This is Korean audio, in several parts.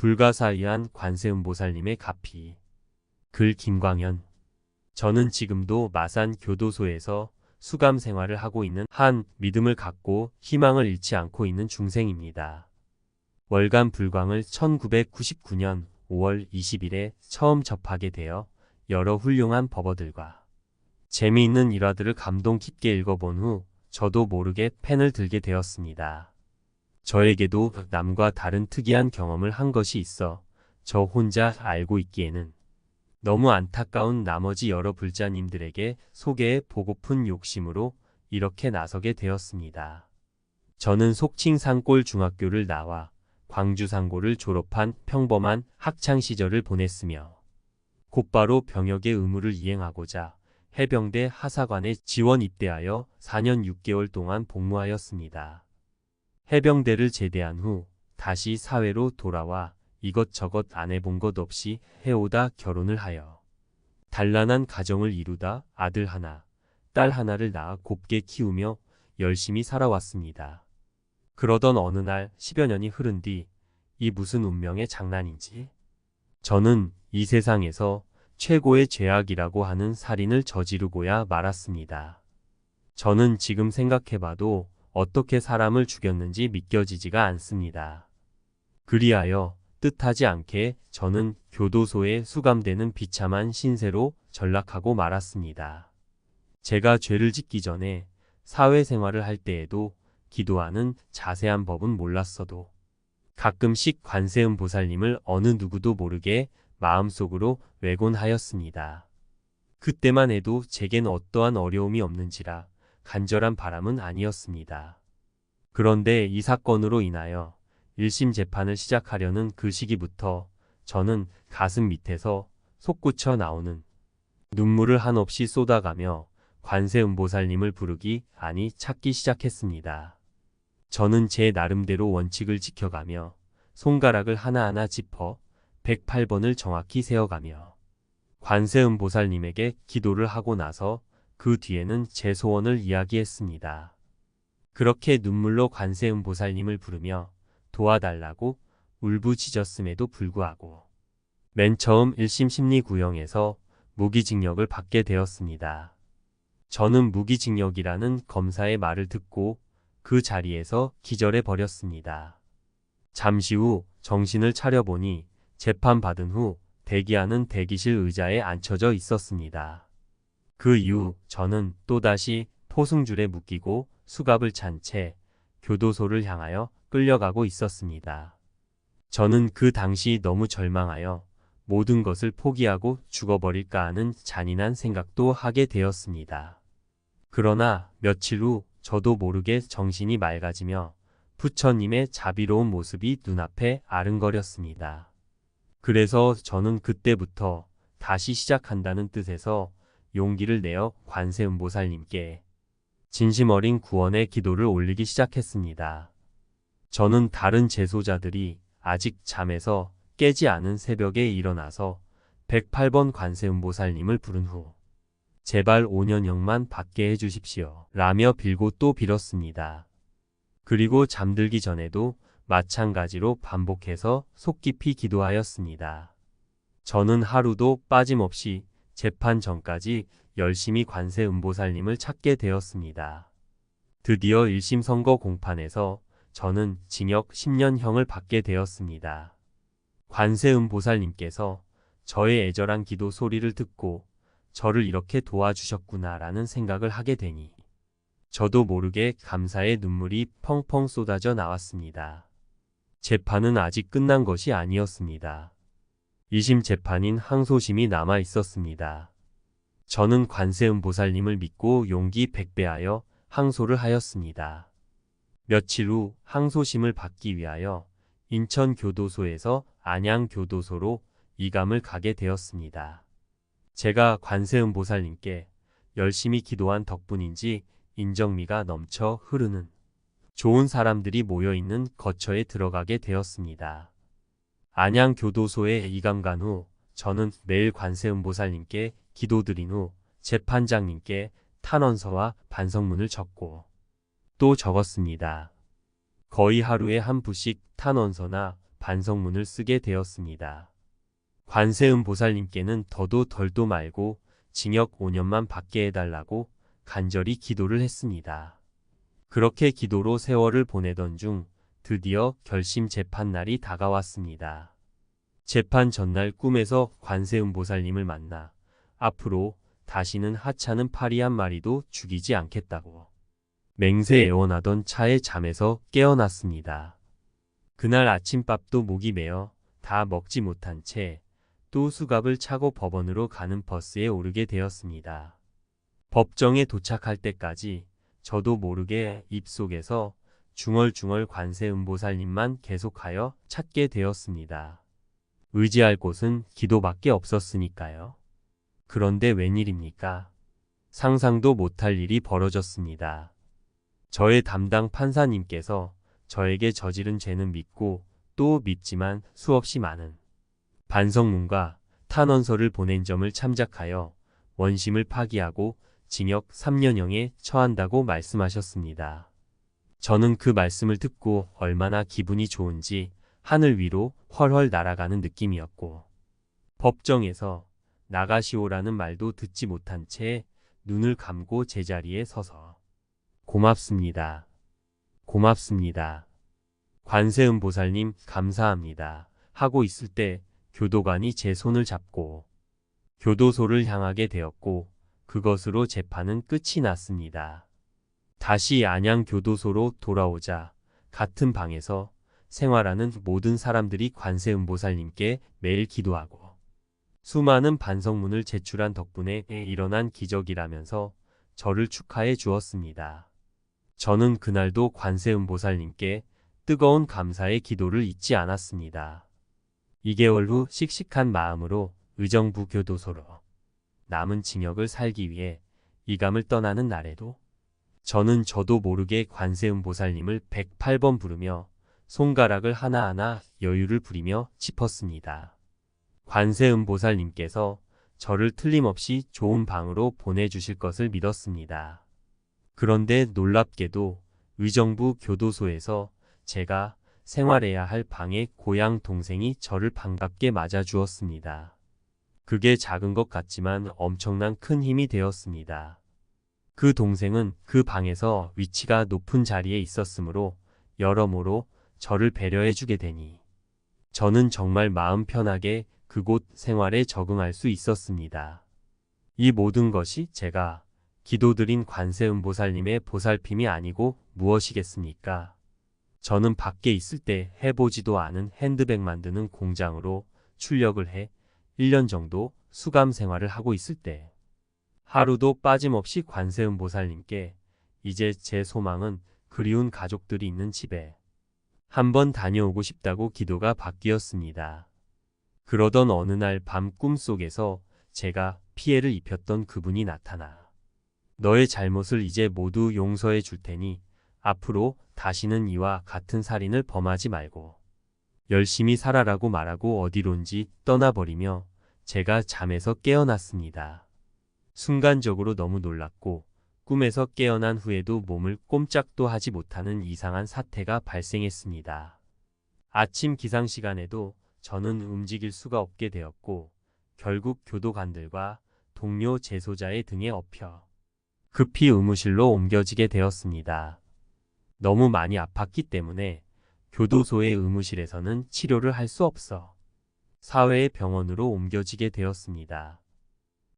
불가사의한 관세음보살님의 가피. 글 김광현. 저는 지금도 마산 교도소에서 수감 생활을 하고 있는 한 믿음을 갖고 희망을 잃지 않고 있는 중생입니다. 월간 불광을 1999년 5월 20일에 처음 접하게 되어 여러 훌륭한 법어들과 재미있는 일화들을 감동 깊게 읽어본 후 저도 모르게 펜을 들게 되었습니다. 저에게도 남과 다른 특이한 경험을 한 것이 있어 저 혼자 알고 있기에는 너무 안타까운 나머지 여러 불자님들에게 소개해 보고픈 욕심으로 이렇게 나서게 되었습니다. 저는 속칭 산골 중학교를 나와 광주 상고를 졸업한 평범한 학창 시절을 보냈으며 곧바로 병역의 의무를 이행하고자 해병대 하사관에 지원 입대하여 4년 6개월 동안 복무하였습니다. 해병대를 제대한 후 다시 사회로 돌아와 이것저것 안 해본 것 없이 해오다 결혼을 하여 단란한 가정을 이루다 아들 하나, 딸 하나를 낳아 곱게 키우며 열심히 살아왔습니다. 그러던 어느 날 10여 년이 흐른 뒤 이 무슨 운명의 장난인지 저는 이 세상에서 최고의 죄악이라고 하는 살인을 저지르고야 말았습니다. 저는 지금 생각해봐도 어떻게 사람을 죽였는지 믿겨지지가 않습니다. 그리하여 뜻하지 않게 저는 교도소에 수감되는 비참한 신세로 전락하고 말았습니다. 제가 죄를 짓기 전에 사회생활을 할 때에도 기도하는 자세한 법은 몰랐어도 가끔씩 관세음 보살님을 어느 누구도 모르게 마음속으로 외곤하였습니다. 그때만 해도 제겐 어떠한 어려움이 없는지라 간절한 바람은 아니었습니다. 그런데 이 사건으로 인하여 1심 재판을 시작하려는 그 시기부터 저는 가슴 밑에서 솟구쳐 나오는 눈물을 한없이 쏟아가며 관세음보살님을 부르기 아니 찾기 시작했습니다. 저는 제 나름대로 원칙을 지켜가며 손가락을 하나하나 짚어 108번을 정확히 세어가며 관세음보살님에게 기도를 하고 나서 그 뒤에는 제 소원을 이야기했습니다. 그렇게 눈물로 관세음 보살님을 부르며 도와달라고 울부짖었음에도 불구하고 맨 처음 1심 심리 구형에서 무기징역을 받게 되었습니다. 저는 무기징역이라는 검사의 말을 듣고 그 자리에서 기절해 버렸습니다. 잠시 후 정신을 차려보니 재판받은 후 대기하는 대기실 의자에 앉혀져 있었습니다. 그 이후 저는 또다시 포승줄에 묶이고 수갑을 찬 채 교도소를 향하여 끌려가고 있었습니다. 저는 그 당시 너무 절망하여 모든 것을 포기하고 죽어버릴까 하는 잔인한 생각도 하게 되었습니다. 그러나 며칠 후 저도 모르게 정신이 맑아지며 부처님의 자비로운 모습이 눈앞에 아른거렸습니다. 그래서 저는 그때부터 다시 시작한다는 뜻에서 용기를 내어 관세음보살님께 진심 어린 구원의 기도를 올리기 시작했습니다. 저는 다른 제소자들이 아직 잠에서 깨지 않은 새벽에 일어나서 108번 관세음보살님을 부른 후 제발 5년형만 받게 해주십시오. 라며 빌고 또 빌었습니다. 그리고 잠들기 전에도 마찬가지로 반복해서 속 깊이 기도하였습니다. 저는 하루도 빠짐없이 재판 전까지 열심히 관세 음보살님을 찾게 되었습니다. 드디어 1심 선거 공판에서 저는 징역 10년형을 받게 되었습니다. 관세음 보살님께서 저의 애절한 기도 소리를 듣고 저를 이렇게 도와주셨구나라는 생각을 하게 되니 저도 모르게 감사의 눈물이 펑펑 쏟아져 나왔습니다. 재판은 아직 끝난 것이 아니었습니다. 2심 재판인 항소심이 남아 있었습니다. 저는 관세음 보살님을 믿고 용기 백배하여 항소를 하였습니다. 며칠 후 항소심을 받기 위하여 인천교도소에서 안양교도소로 이감을 가게 되었습니다. 제가 관세음 보살님께 열심히 기도한 덕분인지 인정미가 넘쳐 흐르는 좋은 사람들이 모여있는 거처에 들어가게 되었습니다. 안양교도소에 이감 간 후 저는 매일 관세음보살님께 기도드린 후 재판장님께 탄원서와 반성문을 적고 또 적었습니다. 거의 하루에 한 부씩 탄원서나 반성문을 쓰게 되었습니다. 관세음 보살님께는 더도 덜도 말고 징역 5년만 받게 해달라고 간절히 기도를 했습니다. 그렇게 기도로 세월을 보내던 중 드디어 결심 재판 날이 다가왔습니다. 재판 전날 꿈에서 관세음 보살님을 만나 앞으로 다시는 하찮은 파리 한 마리도 죽이지 않겠다고 맹세 애원하던 차에 잠에서 깨어났습니다. 그날 아침밥도 목이 메어 다 먹지 못한 채 또 수갑을 차고 법원으로 가는 버스에 오르게 되었습니다. 법정에 도착할 때까지 저도 모르게 입속에서 중얼중얼 관세음보살님만 계속하여 찾게 되었습니다. 의지할 곳은 기도밖에 없었으니까요. 그런데 웬일입니까? 상상도 못할 일이 벌어졌습니다. 저의 담당 판사님께서 저에게 저지른 죄는 믿고 또 믿지만 수없이 많은 반성문과 탄원서를 보낸 점을 참작하여 원심을 파기하고 징역 3년형에 처한다고 말씀하셨습니다. 저는 그 말씀을 듣고 얼마나 기분이 좋은지 하늘 위로 헐헐 날아가는 느낌이었고 법정에서 나가시오라는 말도 듣지 못한 채 눈을 감고 제자리에 서서 고맙습니다. 고맙습니다. 관세음 보살님 감사합니다. 하고 있을 때 교도관이 제 손을 잡고 교도소를 향하게 되었고 그것으로 재판은 끝이 났습니다. 다시 안양 교도소로 돌아오자 같은 방에서 생활하는 모든 사람들이 관세음보살님께 매일 기도하고 수많은 반성문을 제출한 덕분에 일어난 기적이라면서 저를 축하해 주었습니다. 저는 그날도 관세음보살님께 뜨거운 감사의 기도를 잊지 않았습니다. 2개월 후 씩씩한 마음으로 의정부 교도소로 남은 징역을 살기 위해 이감을 떠나는 날에도 저는 저도 모르게 관세음 보살님을 108번 부르며 손가락을 하나하나 여유를 부리며 짚었습니다. 관세음 보살님께서 저를 틀림없이 좋은 방으로 보내주실 것을 믿었습니다. 그런데 놀랍게도 의정부 교도소에서 제가 생활해야 할 방에 고향 동생이 저를 반갑게 맞아주었습니다. 그게 작은 것 같지만 엄청난 큰 힘이 되었습니다. 그 동생은 그 방에서 위치가 높은 자리에 있었으므로 여러모로 저를 배려해주게 되니 저는 정말 마음 편하게 그곳 생활에 적응할 수 있었습니다. 이 모든 것이 제가 기도드린 관세음보살님의 보살핌이 아니고 무엇이겠습니까? 저는 밖에 있을 때 해보지도 않은 핸드백 만드는 공장으로 출력을 해 1년 정도 수감 생활을 하고 있을 때 하루도 빠짐없이 관세음 보살님께 이제 제 소망은 그리운 가족들이 있는 집에 한번 다녀오고 싶다고 기도가 바뀌었습니다. 그러던 어느 날 밤 꿈속에서 제가 피해를 입혔던 그분이 나타나 너의 잘못을 이제 모두 용서해 줄 테니 앞으로 다시는 이와 같은 살인을 범하지 말고 열심히 살아라고 말하고 어디론지 떠나버리며 제가 잠에서 깨어났습니다. 순간적으로 너무 놀랐고 꿈에서 깨어난 후에도 몸을 꼼짝도 하지 못하는 이상한 사태가 발생했습니다. 아침 기상 시간에도 저는 움직일 수가 없게 되었고 결국 교도관들과 동료 재소자의 등에 업혀 급히 의무실로 옮겨지게 되었습니다. 너무 많이 아팠기 때문에 교도소의 의무실에서는 치료를 할 수 없어 사회의 병원으로 옮겨지게 되었습니다.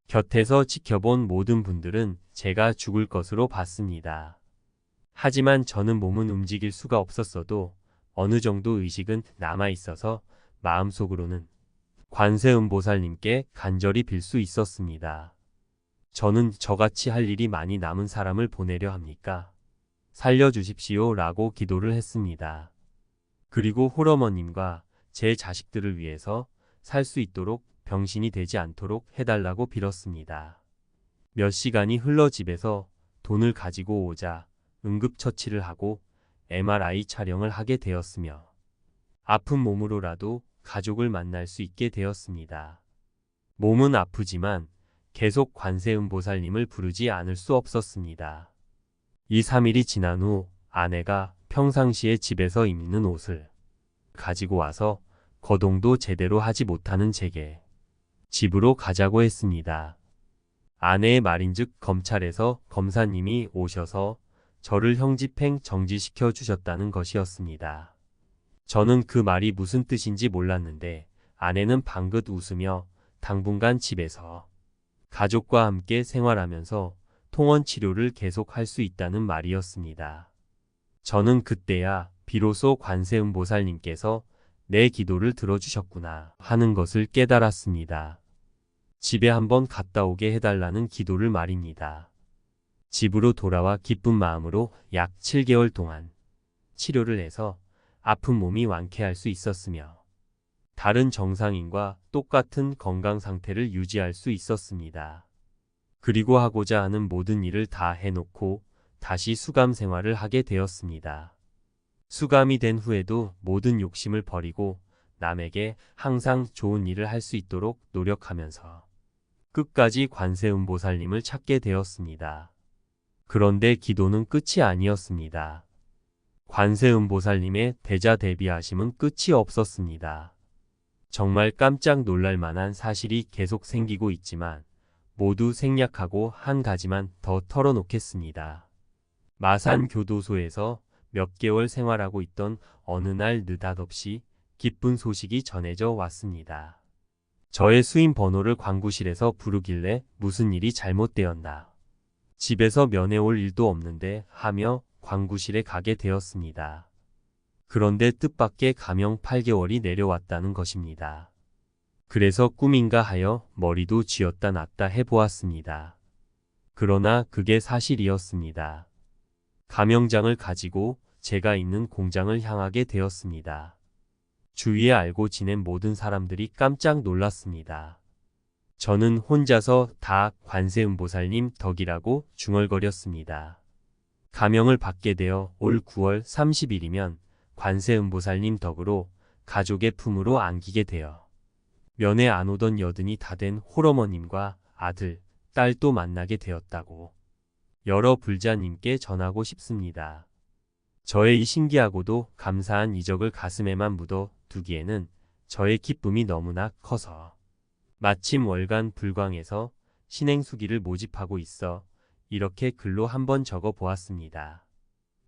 곁에서 지켜본 모든 분들은 제가 죽을 것으로 봤습니다. 하지만 저는 몸은 움직일 수가 없었어도 어느 정도 의식은 남아 있어서 마음속으로는 관세음보살님께 간절히 빌 수 있었습니다. 저는 저같이 할 일이 많이 남은 사람을 보내려 합니까? 살려주십시오 라고 기도를 했습니다. 그리고 홀어머님과 제 자식들을 위해서 살 수 있도록 병신이 되지 않도록 해달라고 빌었습니다. 몇 시간이 흘러 집에서 돈을 가지고 오자 응급처치를 하고 MRI 촬영을 하게 되었으며 아픈 몸으로라도 가족을 만날 수 있게 되었습니다. 몸은 아프지만 계속 관세음보살님을 부르지 않을 수 없었습니다. 2, 3일이 지난 후 아내가 평상시에 집에서 입는 옷을 가지고 와서 거동도 제대로 하지 못하는 제게 집으로 가자고 했습니다. 아내의 말인즉 검찰에서 검사님이 오셔서 저를 형집행 정지시켜 주셨다는 것이었습니다. 저는 그 말이 무슨 뜻인지 몰랐는데 아내는 방긋 웃으며 당분간 집에서 가족과 함께 생활하면서 통원 치료를 계속할 수 있다는 말이었습니다. 저는 그때야 비로소 관세음보살님께서 내 기도를 들어주셨구나 하는 것을 깨달았습니다. 집에 한번 갔다 오게 해달라는 기도를 말입니다. 집으로 돌아와 기쁜 마음으로 약 7개월 동안 치료를 해서 아픈 몸이 완쾌할 수 있었으며 다른 정상인과 똑같은 건강 상태를 유지할 수 있었습니다. 그리고 하고자 하는 모든 일을 다 해놓고 다시 수감 생활을 하게 되었습니다. 수감이 된 후에도 모든 욕심을 버리고 남에게 항상 좋은 일을 할 수 있도록 노력하면서 끝까지 관세음보살님을 찾게 되었습니다. 그런데 기도는 끝이 아니었습니다. 관세음보살님의 대자 대비하심은 끝이 없었습니다. 정말 깜짝 놀랄 만한 사실이 계속 생기고 있지만 모두 생략하고 한 가지만 더 털어놓겠습니다. 마산 교도소에서 몇 개월 생활하고 있던 어느 날 느닷없이 기쁜 소식이 전해져 왔습니다. 저의 수임 번호를 광구실에서 부르길래 무슨 일이 잘못되었나. 집에서 면회 올 일도 없는데 하며 광구실에 가게 되었습니다. 그런데 뜻밖의 감형 8개월이 내려왔다는 것입니다. 그래서 꿈인가 하여 머리도 쥐었다 놨다 해보았습니다. 그러나 그게 사실이었습니다. 감형장을 가지고 제가 있는 공장을 향하게 되었습니다. 주위에 알고 지낸 모든 사람들이 깜짝 놀랐습니다. 저는 혼자서 다 관세음보살님 덕이라고 중얼거렸습니다. 감형을 받게 되어 올 9월 30일이면 관세음보살님 덕으로 가족의 품으로 안기게 되어 면회 안 오던 여든이 다 된 홀어머님과 아들, 딸도 만나게 되었다고 여러 불자님께 전하고 싶습니다. 저의 이 신기하고도 감사한 이적을 가슴에만 묻어 두기에는 저의 기쁨이 너무나 커서 마침 월간 불광에서 신행수기를 모집하고 있어 이렇게 글로 한번 적어 보았습니다.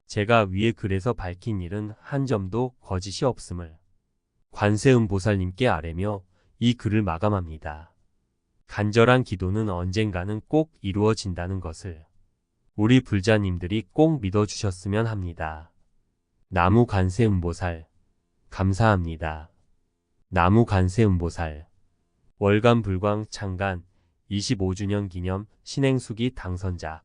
제가 위에 글에서 밝힌 일은 한 점도 거짓이 없음을 관세음 보살님께 아뢰며 이 글을 마감합니다. 간절한 기도는 언젠가는 꼭 이루어진다는 것을 우리 불자님들이 꼭 믿어주셨으면 합니다. 나무 관세음보살 감사합니다. 나무 관세음보살 월간 불광 창간 25주년 기념 신행수기 당선자